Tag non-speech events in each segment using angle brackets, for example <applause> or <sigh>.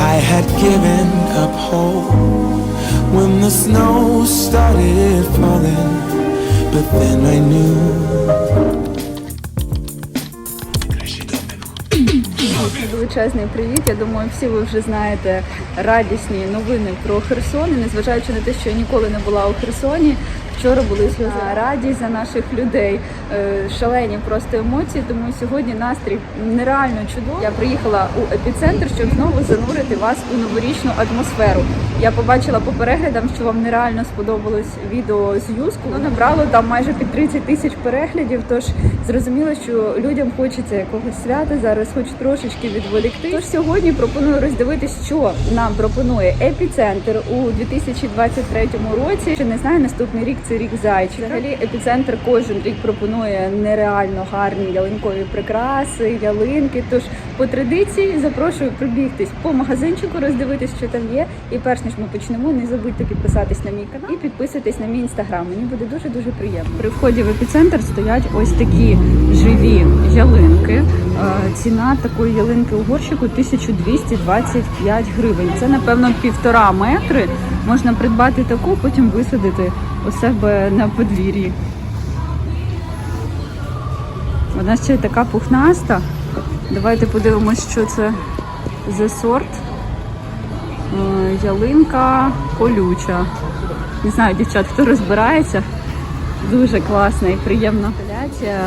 I had given up hope when the snow started falling, but then I knew. Величезний привіт. Я думаю, всі ви вже знаєте радісні новини про Херсон. І незважаючи на те, що я ніколи не була у Херсоні. Вчора були сльози радість за наших людей, е, шалені просто емоції. Тому сьогодні настрій нереально чудовий. Я приїхала у епіцентр, щоб знову занурити вас у новорічну атмосферу. Я побачила по переглядам, що вам нереально сподобалось відео з Юску. Воно набрало там майже під 30 тисяч переглядів. Тож зрозуміло, що людям хочеться якогось свята зараз, хоч трошечки відволікти. Тож сьогодні пропоную роздивитись, що нам пропонує епіцентр у 2023 році. Чи не знаю, наступний рік це рік зайчика. Взагалі епіцентр кожен рік пропонує нереально гарні ялинкові прикраси, ялинки. Тож по традиції запрошую пробігтись по магазинчику, роздивитись, що там є. І перш ніж ми почнемо, не забудьте підписатись на мій канал і підписуйтесь на мій інстаграм. Мені буде дуже дуже приємно. При вході в епіцентр стоять ось такі живі ялинки. Е, Ціна такої ялинки у горщику 1225 гривень. Це напевно півтора метри. Можна придбати таку, потім висадити у себе на подвір'ї. Вона ще така пухнаста. Давайте подивимось, що це за сорт. Е, Ялинка колюча. Не знаю, дівчат, хто розбирається. Дуже класна і приємна інсталяція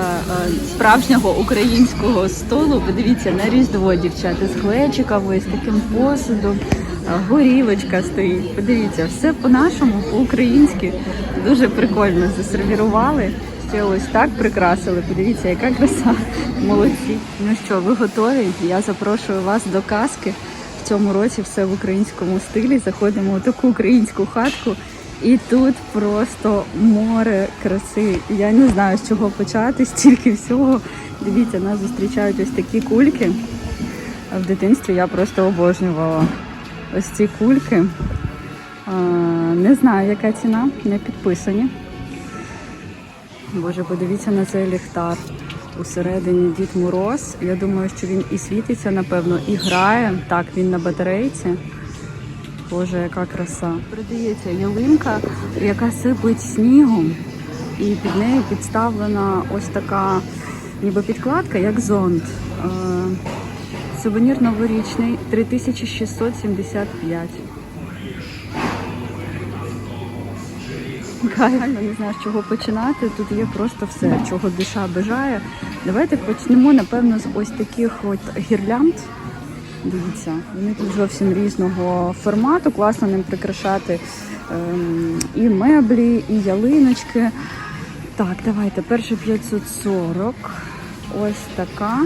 е, справжнього українського столу. Подивіться на різдво, дівчата, з глечиками, з таким посудом. Е, Горілочка стоїть. Подивіться, все по-нашому, по-українськи. Дуже прикольно засервірували. Ще ось так прикрасили. Подивіться, яка краса. Молодці. Ну що, ви готові? Я запрошую вас до казки. В цьому році все в українському стилі. Заходимо у таку українську хатку. І тут просто море краси. Я не знаю, з чого почати, стільки всього. Дивіться, нас зустрічають ось такі кульки. В дитинстві я просто обожнювала ось ці кульки. Не знаю, яка ціна, не підписані. Боже, подивіться на цей ліхтар. Усередині Дід Мороз. Я думаю, що він і світиться, напевно, і грає. Так, він на батарейці. Боже, яка краса. Продається ялинка, яка сипить снігом, і під нею підставлена ось така ніби підкладка, як зонт. Е, Сувенір новорічний 3675. Реально не знаю, з чого починати. Тут є просто все, чого душа бажає. Давайте почнемо, напевно, з ось таких от гірлянд. Дивіться, вони тут зовсім різного формату. Класно ним прикрашати ем, і меблі, і ялиночки. Так, давайте, перше 540. Ось така.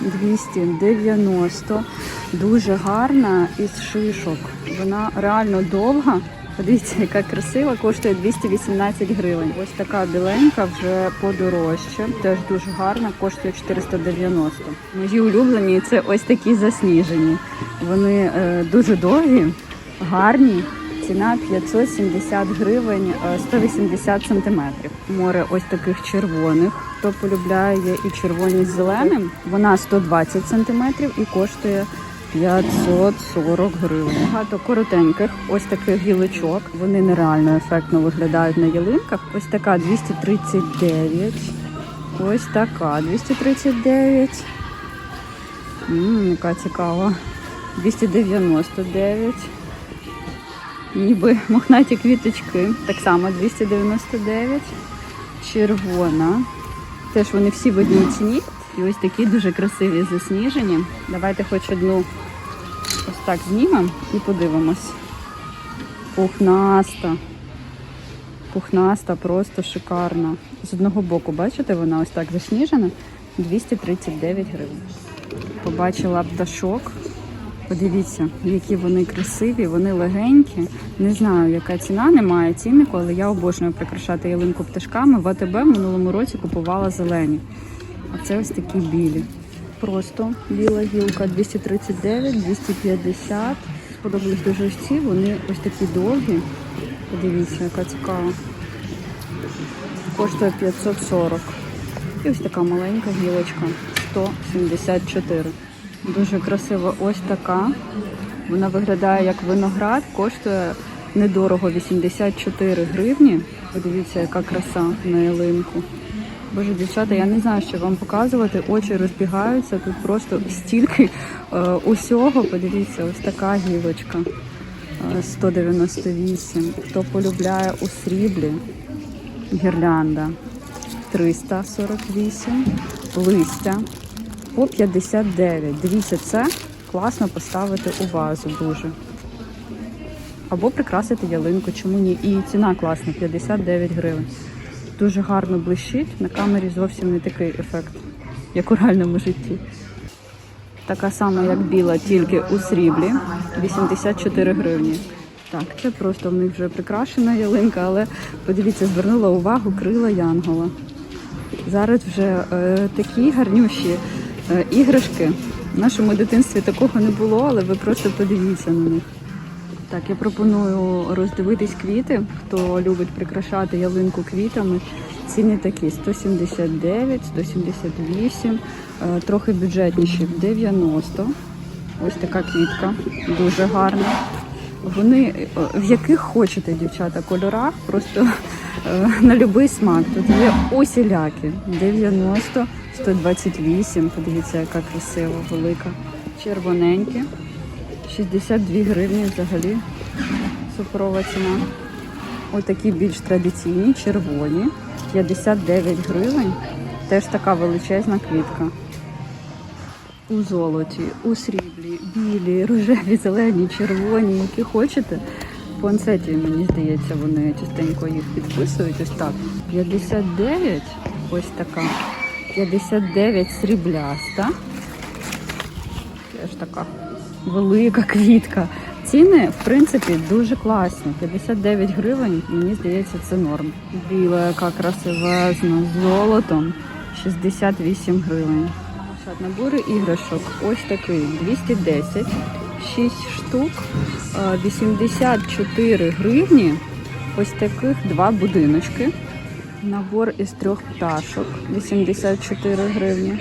290. Дуже гарна із шишок. Вона реально довга. Подивіться, яка красива, коштує 218 гривень. Ось така біленька вже подорожче. Теж дуже гарна, коштує 490. Мої улюблені це ось такі засніжені. Вони е, дуже довгі, гарні. Ціна 570 гривень, е, 180 сантиметрів. Море ось таких червоних. Хто полюбляє і червоні з зеленим. Вона 120 сантиметрів і коштує 540 гривень. Багато коротеньких, ось таких гілочок. Вони нереально ефектно виглядають на ялинках. Ось така 239. Ось така 239. Ммм, яка цікава. 299. Ніби мохнаті квіточки. Так само 299. Червона. Теж вони всі в одній ціні. І ось такі дуже красиві засніжені. Давайте хоч одну ось так знімемо і подивимось. Пухнаста. Пухнаста, просто шикарна. З одного боку, бачите, вона ось так засніжена. 239 гривень. Побачила пташок. Подивіться, які вони красиві, вони легенькі. Не знаю, яка ціна, немає ціннику, але я обожнюю прикрашати ялинку пташками. В АТБ в минулому році купувала зелені. А це ось такі білі. Просто біла гілка 239, 250. Сподобались дуже ось ці, вони ось такі довгі. Подивіться, яка цікава. Коштує 540. І ось така маленька гілочка 174. Дуже красива ось така. Вона виглядає як виноград, коштує недорого 84 гривні. Подивіться, яка краса на ялинку. Боже, дівчата, я не знаю, що вам показувати. Очі розбігаються. Тут просто стільки е, усього. Подивіться, ось така гілочка. е, 198. Хто полюбляє у сріблі, гірлянда 348, листя по 59. Дивіться, це класно поставити у вазу дуже. Або прикрасити ялинку, чому ні? І ціна класна 59 гривень. Дуже гарно блищить. На камері зовсім не такий ефект, як у реальному житті. Така сама, як біла, тільки у сріблі 84 гривні. Так, це просто в них вже прикрашена ялинка, але подивіться, звернула увагу крила Янгола. Зараз вже е, такі гарнющі е, іграшки. В нашому дитинстві такого не було, але ви просто подивіться на них. Так, я пропоную роздивитись квіти. Хто любить прикрашати ялинку квітами. Ціни такі 179, 178, е, трохи бюджетніші 90. Ось така квітка, дуже гарна. Вони е, в яких хочете, дівчата, кольорах, просто е, на будь-який смак. Тут є усілякі 90, 128. Подивіться, яка красива, велика. Червоненькі. 62 гривні взагалі. Суперова ціна. Отакі більш традиційні, червоні. 59 гривень. Теж така величезна квітка. У золоті, у сріблі, білі, рожеві, зелені, червоні, які хочете. В мені здається, вони частенько їх підписують. Ось так. 59, ось така. 59 срібляста. Теж така велика квітка. Ціни, в принципі, дуже класні. 59 гривень, мені здається, це норм. Біла, яка красивезна, з золотом 68 гривень. Набори іграшок ось такий 210, 6 штук, е, 84 гривні. Ось таких два будиночки. Набор із трьох пташок 84 гривні.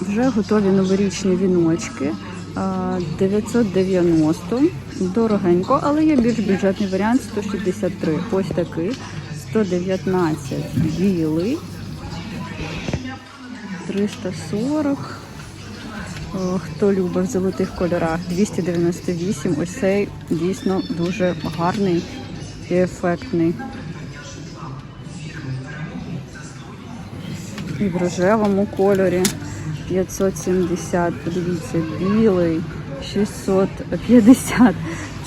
Вже готові новорічні віночки. А, 990. Дорогенько, але є більш бюджетний варіант 163. Ось такий. 119 білий. 340. Хто любить в золотих кольорах 298. Ось цей дійсно дуже гарний і ефектний. І в рожевому кольорі 570, подивіться, білий 650,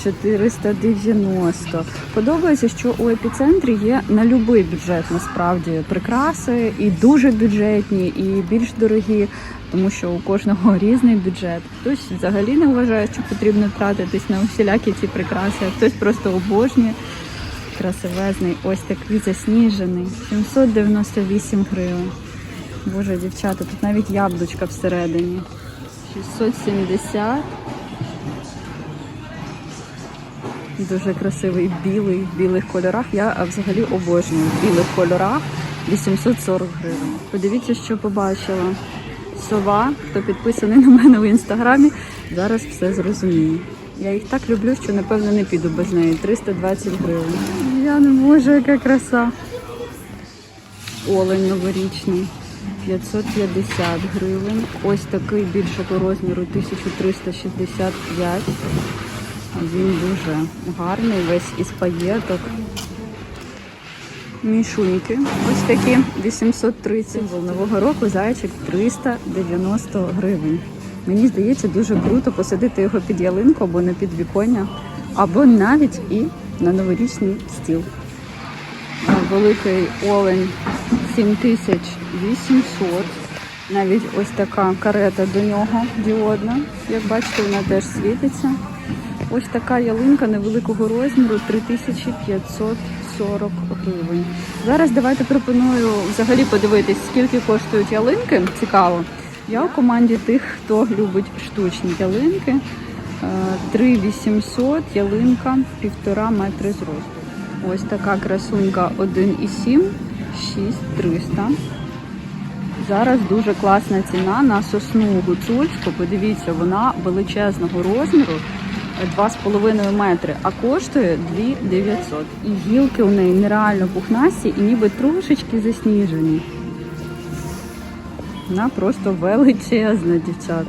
490. Подобається, що у епіцентрі є на будь-який бюджет насправді прикраси і дуже бюджетні, і більш дорогі, тому що у кожного <laughs> різний бюджет. Хтось взагалі не вважає, що потрібно тратитись на усілякі ці прикраси, а хтось просто обожнює. Красивезний, ось такий засніжений, 798 гривень. Боже, дівчата, тут навіть яблучка всередині. 670. Дуже красивий білий в білих кольорах. Я взагалі обожнюю в білих кольорах 840 гривень. Подивіться, що побачила. Сова, хто підписаний на мене у інстаграмі, зараз все зрозуміє. Я їх так люблю, що напевно не піду без неї. 320 гривень. Я не можу, яка краса. Олень новорічний. 550 гривень. Ось такий більшого розміру 1365. Він дуже гарний, весь із паєток. Мішуньки ось такі 830. Символ нового року зайчик 390 гривень. Мені здається, дуже круто посадити його під ялинку або на підвіконня, або навіть і на новорічний стіл. Великий олень 7800. Навіть ось така карета до нього діодна. Як бачите, вона теж світиться. Ось така ялинка невеликого розміру 3540 гривень. Зараз давайте пропоную взагалі подивитись, скільки коштують ялинки. Цікаво. Я у команді тих, хто любить штучні ялинки. Е, 3800 ялинка, півтора метри зросту. Ось така красунька 1,7, 6300. Зараз дуже класна ціна на сосну гуцульську. Подивіться, вона величезного розміру. 2,5 метри, а коштує 2 900. І гілки у неї нереально пухнасті і ніби трошечки засніжені. Вона просто величезна, дівчат.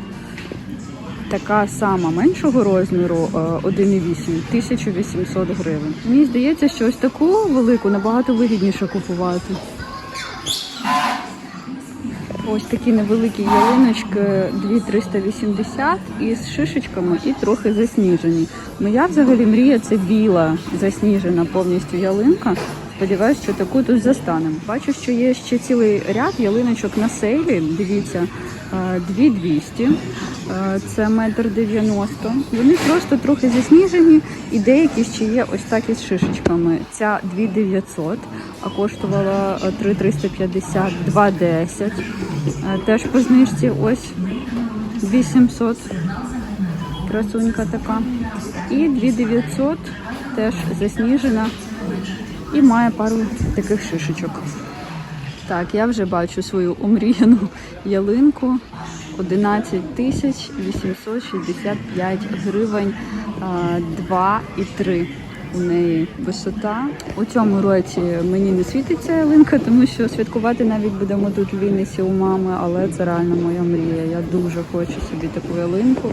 Така сама меншого розміру е, 1,8 1800 гривень. Мені здається, що ось таку велику набагато вигідніше купувати. Ось такі невеликі ялиночки 2380 із шишечками і трохи засніжені. Моя взагалі мрія це біла засніжена повністю ялинка. Сподіваюсь, що таку тут застанемо. Бачу, що є ще цілий ряд ялиночок на сейлі. Дивіться, е, 2200, е, це метр 90. Вони просто трохи засніжені, і деякі ще є ось так із шишечками. Ця 2900, а коштувала е, 3350, 210. Е, Теж по знижці ось 2700. Красунька така. І 2900 теж засніжена і має пару таких шишечок. Так, я вже бачу свою омріяну ялинку. 11 тисяч 865 гривень, 2,3 у неї висота. У цьому році мені не світиться ялинка, тому що святкувати навіть будемо тут в Вінниці у мами, але це реально моя мрія. Я дуже хочу собі таку ялинку.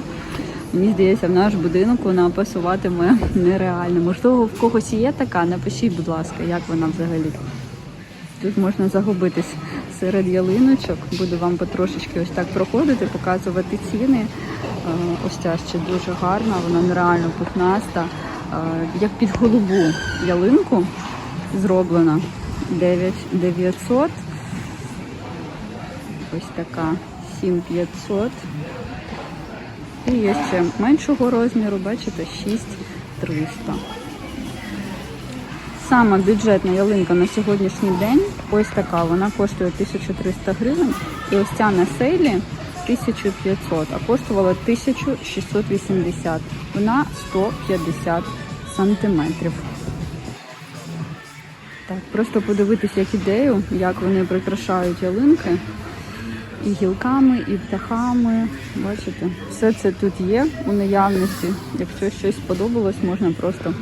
Мені здається, в наш будинок вона пасуватиме нереально. Можливо, в когось є така. Напишіть, будь ласка, як вона взагалі. Тут можна загубитись серед ялиночок. Буду вам потрошечки ось так проходити, показувати ціни. Е, Ось ця ще дуже гарна, вона нереально пухнаста. Е, Як під голубу ялинку зроблена 9900. Ось така 7500. І є ще меншого розміру, бачите, 6300. Сама бюджетна ялинка на сьогоднішній день ось така. Вона коштує 1300 гривень. І ось ця на сейлі 1500, а коштувала 1680. Вона 150 сантиметрів. Так, просто подивитися як ідею, як вони прикрашають ялинки і гілками, і птахами. Бачите, все це тут є у наявності. Якщо щось сподобалось, можна просто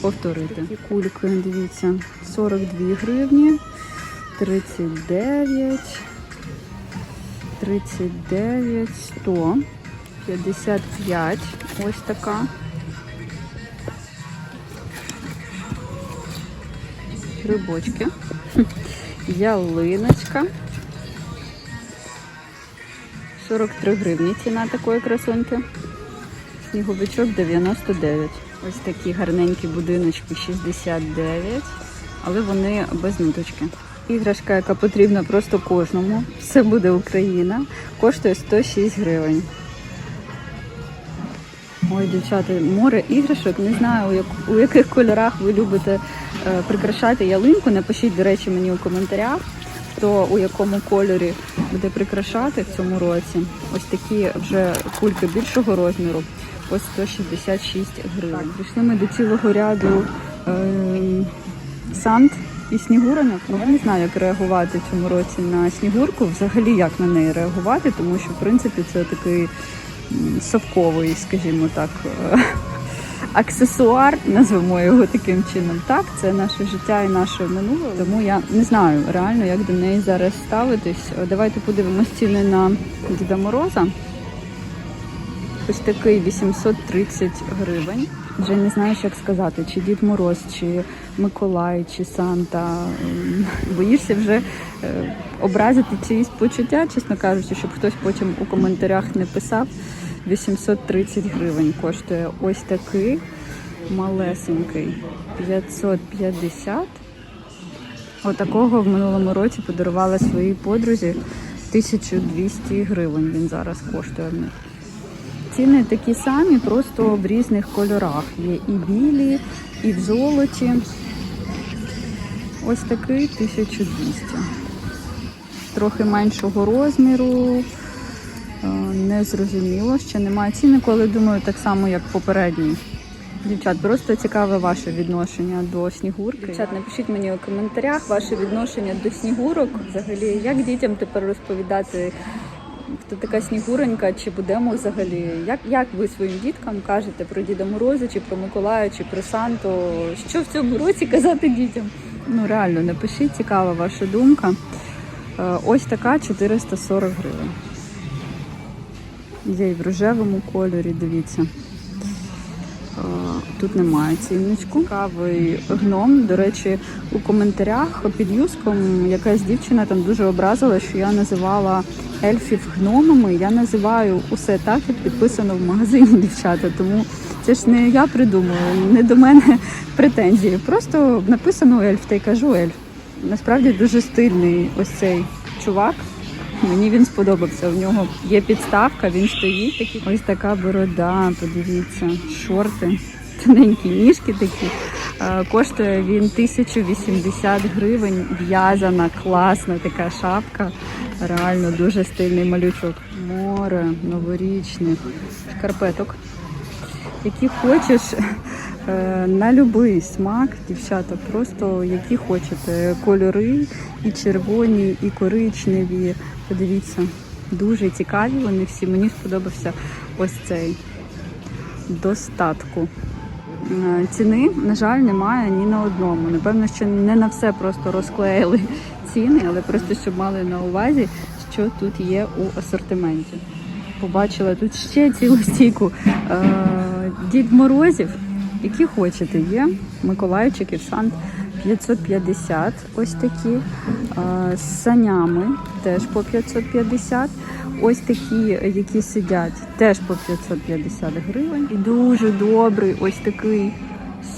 повторити. Такі кульки, дивіться, 42 гривні, 39, 39, 100, 55. Ось така. Грибочки. Ялиночка. 43 гривні ціна такої красунки. Сніговичок 99. Ось такі гарненькі будиночки 69, але вони без ниточки. Іграшка, яка потрібна просто кожному. Все буде Україна. Коштує 106 гривень. Ой, дівчата, море іграшок. Не знаю, у яких кольорах ви любите е, прикрашати ялинку. Напишіть, до речі, мені у коментарях, хто у якому кольорі буде прикрашати в цьому році. Ось такі вже кульки більшого розміру по 166 гривень. Прийшли ми до цілого ряду е, сант і снігуронок. Я не знаю, як реагувати в цьому році на снігурку. Взагалі як на неї реагувати, тому що в принципі це такий совковий, скажімо так, е, аксесуар, назвемо його таким чином. Так, це наше життя і наше минуле. Тому я не знаю реально, як до неї зараз ставитись. Давайте подивимось ціни на Діда Мороза. Ось такий 830 гривень. Вже не знаєш, як сказати, чи Дід Мороз, чи Миколай, чи Санта. Ем, Боїшся вже е, образити чиїсь почуття, чесно кажучи, щоб хтось потім у коментарях не писав. 830 гривень коштує ось такий малесенький 550. Отакого в минулому році подарувала своїй подрузі 1200 гривень. Він зараз коштує в них. Ціни такі самі, просто в різних кольорах. Є і білі, і в золоті. Ось такий 1200. Трохи меншого розміру. Е, Не зрозуміло, ще немає ціни, але думаю, так само, як попередній. Дівчат, просто цікаве ваше відношення до снігурки. Дівчат, напишіть мені у коментарях ваше відношення до снігурок. Взагалі, як дітям тепер розповідати, хто така снігуронька, чи будемо взагалі? Як, як ви своїм діткам кажете про Діда Мороза, чи про Миколая, чи про Санту? Що в цьому році казати дітям? Ну реально, напишіть, цікава ваша думка. Е, Ось така 440 гривень. Є і в рожевому кольорі, дивіться. Е, Тут немає цінничку. Цікавий гном. До речі, у коментарях під юском якась дівчина там дуже образила, що я називала ельфів гномами. Я називаю усе так, як підписано в магазині <laughs> дівчата. Тому це ж не я придумую, не до мене <laughs> претензії. Просто написано ельф, та й кажу ельф. Насправді дуже стильний ось цей чувак. Мені він сподобався. У нього є підставка, він стоїть такий. Ось така борода, подивіться, шорти, тоненькі ніжки такі. Е, Коштує він 1080 гривень, в'язана, класна така шапка. Реально дуже стильний малючок. Море новорічних шкарпеток які хочеш на будь-який смак, дівчата, просто які хочете кольори, і червоні, і коричневі. Подивіться, дуже цікаві вони всі. Мені сподобався ось цей достатку. Е, Ціни, на жаль, немає ні на одному. Напевно, що не на все просто розклеїли <laughs> ціни, але просто щоб мали на увазі, що тут є у асортименті. Побачила тут ще цілу стійку е, Дід Морозів, які хочете, є. Миколайчиків, Сант 550, ось такі. З санями теж по 550. Ось такі, які сидять, теж по 550 гривень. І дуже добрий, ось такий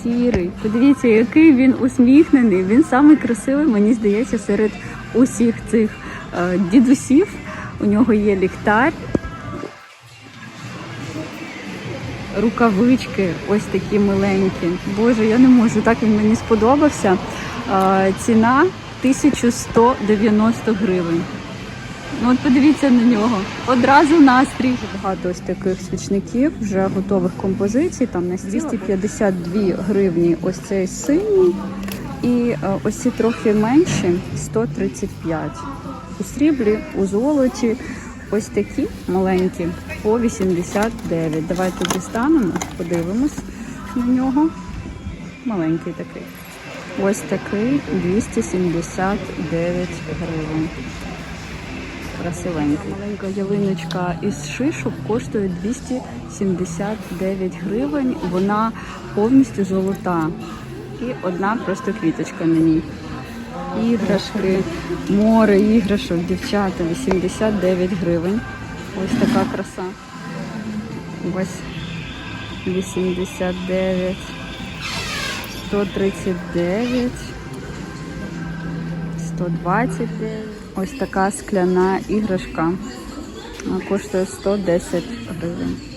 сірий. Подивіться, який він усміхнений. Він самий красивий, мені здається, серед усіх цих е, дідусів. У нього є ліхтар, рукавички, ось такі миленькі. Боже, я не можу, так він мені сподобався. Ціна 1190 гривень. Ну от подивіться на нього. Одразу настрій. Багато ось таких свічників, вже готових композицій. Там на 252 гривні ось цей синій. І е, ось ці трохи менші 135. У сріблі, у золоті. Ось такі маленькі по 89. Давайте дістанемо, подивимось на нього. Маленький такий. Ось такий 279 гривень. Красивенький. Маленька ялиночка із шишок коштує 279 гривень. Вона повністю золота. І одна просто квіточка на ній. Іграшки, море іграшок, дівчата, 89 гривень. Ось така краса. Ось 89, 139, 129. Ось така скляна іграшка. Вона Коштує 110 гривень.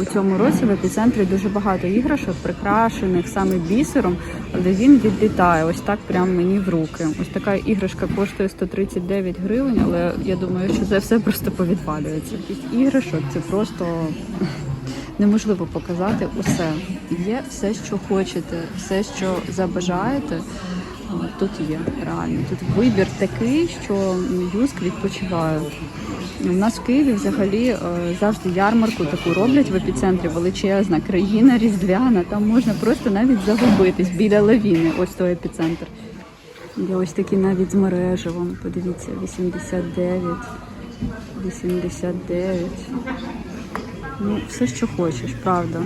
У цьому році в епіцентрі дуже багато іграшок, прикрашених саме бісером, але він відлітає ось так прямо мені в руки. Ось така іграшка коштує 139 гривень, але я думаю, що це все просто повідвалюється. Із іграшок це просто неможливо показати усе. Є все, що хочете, все, що забажаєте. Тут є реально. Тут вибір такий, що Юск відпочиває. У нас в Києві взагалі е, завжди ярмарку таку роблять в епіцентрі величезна країна різдвяна. Там можна просто навіть загубитись біля лавіни. Ось той епіцентр. Є ось такі навіть з мережевом. Подивіться, 89, 89. Ну, все, що хочеш, правда.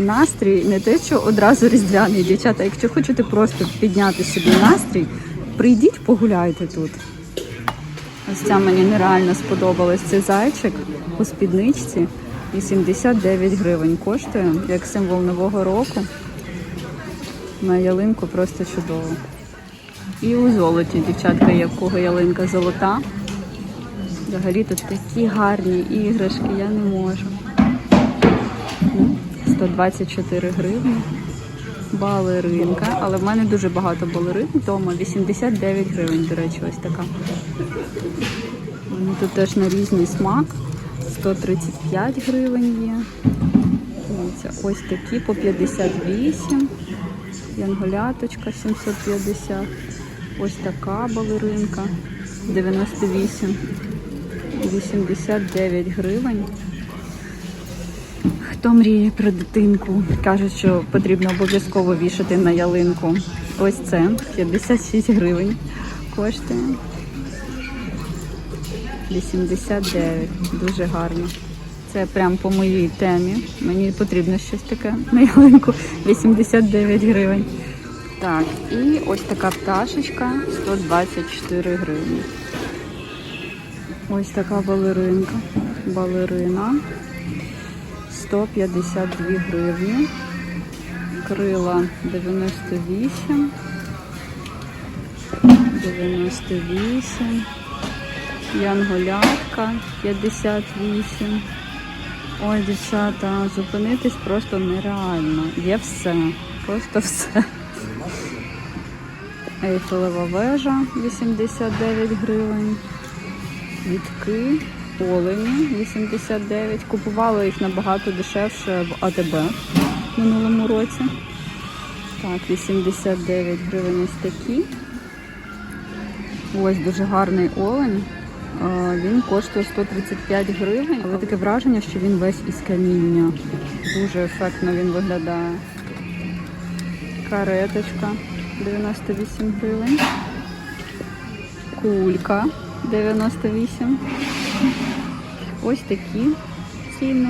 Настрій не те, що одразу різдвяний, дівчата. Якщо хочете просто підняти собі настрій, прийдіть, погуляйте тут. Ось ця мені нереально сподобалась. Цей зайчик у спідничці 89 гривень коштує, як символ нового року. На ялинку просто чудово. І у золоті, дівчатка, є в кого ялинка золота. Взагалі тут такі гарні іграшки, я не можу. Ну, 124 гривні. Балеринка, але в мене дуже багато балерин вдома. 89 гривень, до речі, ось така. Вони тут теж на різний смак. 135 гривень є. Дивіться, ось такі по 58. Янголяточка 750. Ось така балеринка 98. 89 гривень. Хто мріє про дитинку, кажуть, що потрібно обов'язково вішати на ялинку. Ось це 56 гривень коштує. 89. Дуже гарно. Це прям по моїй темі. Мені потрібно щось таке на ялинку. 89 гривень. Так, і ось така пташечка 124 гривні. Ось така балеринка. Балерина 152 гривні. Крила 98. 98. Янголятка 58. Ой, дівчата, зупинитись просто нереально. Є все. Просто все. Ейфелева вежа 89 гривень. Квітки, олені 89. Купувала їх набагато дешевше в АТБ минулому році. Так, 89 гривень ось такі. Ось дуже гарний олень. Він коштує 135 гривень, але таке враження, що він весь із каміння. Дуже ефектно він виглядає. Кареточка 98 гривень. Кулька 98. Ось такі ціни.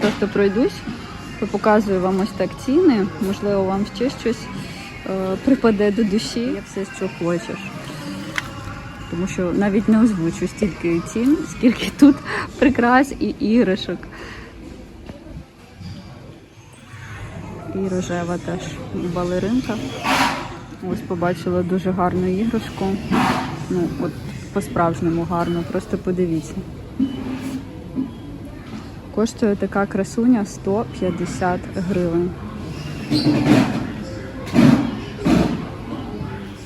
Просто пройдусь, показую вам ось так ціни. Можливо, вам ще щось е, припаде до душі. Я все, що хочеш. Тому що навіть не озвучу стільки цін, скільки тут прикрас і іграшок. І рожева теж балеринка. Ось побачила дуже гарну іграшку. Ну, от по-справжньому гарно, просто подивіться. Коштує така красуня 150 гривень.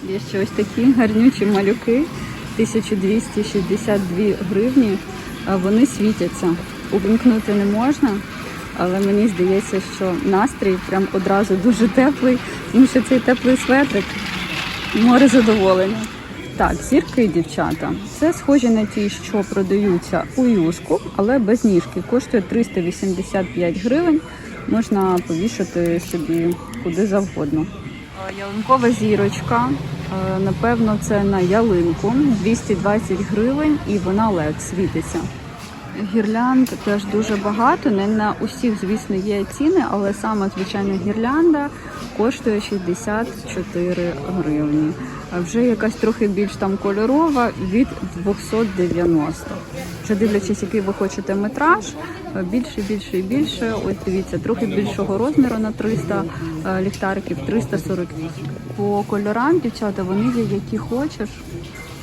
Є ще ось такі гарнючі малюки, 1262 гривні. Вони світяться. Увімкнути не можна, але мені здається, що настрій прям одразу дуже теплий, тому що цей теплий светрик море задоволення. Так, зірки дівчата. Це схожі на ті, що продаються у юску, але без ніжки. Коштує 385 гривень. Можна повішати собі куди завгодно. Е, Ялинкова зірочка. Е, Напевно, це на ялинку 220 гривень і вона LED світиться. Гірлянд теж дуже багато. Не на усіх, звісно, є ціни, але саме звичайна гірлянда коштує 64 гривні. А вже якась трохи більш там кольорова від 290. Вже дивлячись, який ви хочете метраж, е, більше, більше і більше. Ось дивіться, трохи більшого розміру на 300 е, ліхтариків, 348. По кольорам, дівчата, вони є які хочеш.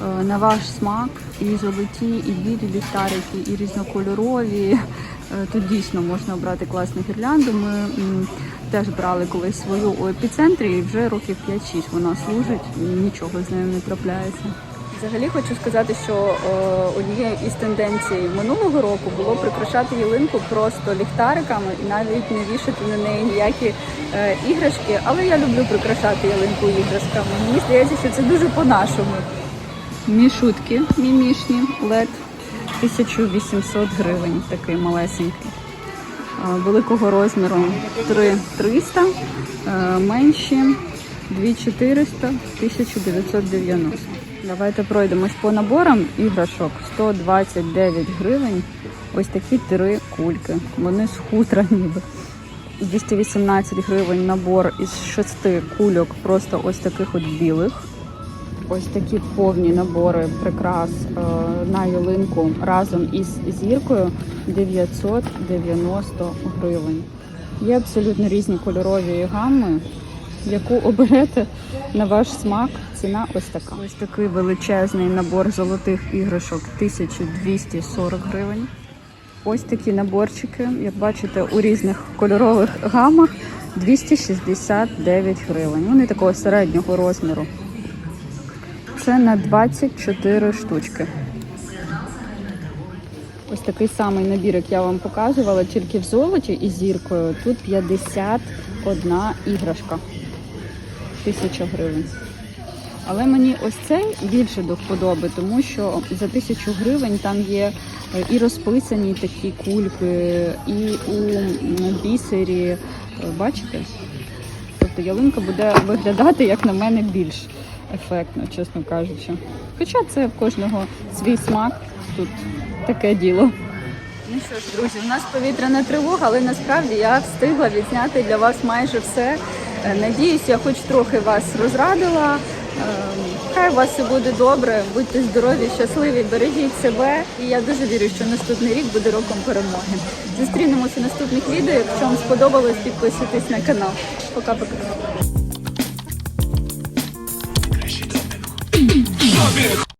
Е, на ваш смак і золоті, і білі ліхтарики, і різнокольорові. Е, Тут дійсно можна обрати класну гірлянду. Ми теж брали колись свою у епіцентрі, і вже років 5-6 вона служить, і нічого з нею не трапляється. Взагалі хочу сказати, що е, однією із тенденцій минулого року було прикрашати ялинку просто ліхтариками і навіть не вішати на неї ніякі е, іграшки. Але я люблю прикрашати ялинку іграшками. Мені здається, що це дуже по-нашому. Мішутки мімішні, LED 1800 гривень, такий малесенький. Великого розміру 3300, менші 2400, 1990. Давайте пройдемось по наборам іграшок 129 гривень. Ось такі три кульки. Вони з хутра ніби. 218 гривень набор із шести кульок, просто ось таких от білих. Ось такі повні набори прикрас е, на ялинку разом із зіркою 990 гривень. Є абсолютно різні кольорові гами. Яку оберете на ваш смак, ціна ось така. Ось такий величезний набор золотих іграшок 1240 гривень. Ось такі наборчики, як бачите, у різних кольорових гамах 269 гривень. Вони такого середнього розміру. Це на 24 штучки. Ось такий самий набір, як я вам показувала, тільки в золоті із зіркою. Тут 51 іграшка. Тисяча гривень. Але мені ось цей більше до вподоби, тому що за тисячу гривень там є е, і розписані такі кульки, і у бісері. Е, Бачите? Тобто ялинка буде виглядати, як на мене, більш ефектно, чесно кажучи. Хоча це в кожного свій смак, тут таке діло. Ну що ж, друзі, у нас повітряна тривога, але насправді я встигла відзняти для вас майже все. Е, Надіюсь, я хоч трохи вас розрадила. Ем, Хай у вас все буде добре, будьте здорові, щасливі, бережіть себе. І я дуже вірю, що наступний рік буде роком перемоги. Зустрінемося наступних відео. Якщо вам сподобалось, підписуйтесь на канал. Пока-пока. Robin